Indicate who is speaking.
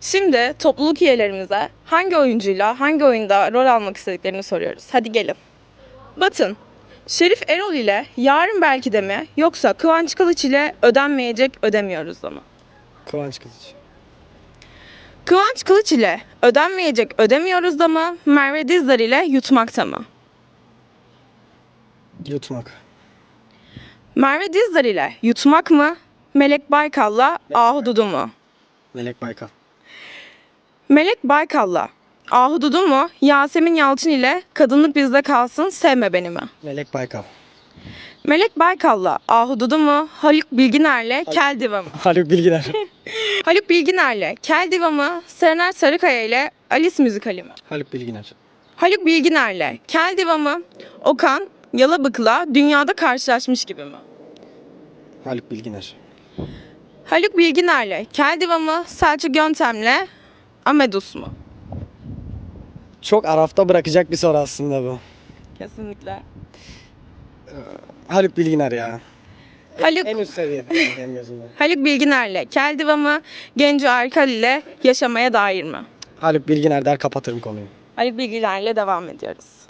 Speaker 1: Şimdi topluluk üyelerimize hangi oyuncuyla hangi oyunda rol almak istediklerini soruyoruz. Hadi gelin. Batın, Şerif Erol ile yarın belki de mi yoksa Kıvanç Kılıç ile ödenmeyecek ödemiyoruz da mı?
Speaker 2: Kıvanç Kılıç.
Speaker 1: Kıvanç Kılıç ile ödenmeyecek ödemiyoruz da mı? Merve Dizdar ile yutmakta mı?
Speaker 2: Yutmak.
Speaker 1: Merve Dizdar ile yutmak mı? Melek Baykal'la Ahududu mu?
Speaker 2: Melek Baykal.
Speaker 1: Melek Baykal'la Ahududu mu? Yasemin Yalçın ile Kadınlık Bizde Kalsın Sevme Beni mi?
Speaker 2: Melek Baykal.
Speaker 1: Melek Baykal'la Ahududu mu? Haluk Bilginer'le Kel Diva mı?
Speaker 2: Haluk Bilginer.
Speaker 1: Haluk Bilginer'le Kel Diva mı? Serenay Sarıkaya ile Alice Müzikali mi?
Speaker 2: Haluk Bilginer.
Speaker 1: Haluk Bilginer'le Kel Diva mı? Okan Yalabık'la Dünyada Karşılaşmış gibi mi?
Speaker 2: Haluk Bilginer.
Speaker 1: Haluk Bilginer'le Kel Diva mı? Selçuk Yöntem'le Amedus mu?
Speaker 2: Çok arafta bırakacak bir soru aslında bu.
Speaker 1: Kesinlikle.
Speaker 2: Haluk Bilginer ya.
Speaker 1: Haluk
Speaker 2: En üst seviyede benim gözümde.
Speaker 1: Haluk Bilginer'le Kel Diva mı? Genco Erkal ile Yaşamaya Dair mi?
Speaker 2: Haluk Bilginer der kapatırım konuyu.
Speaker 1: Haluk Bilginer'le devam ediyoruz.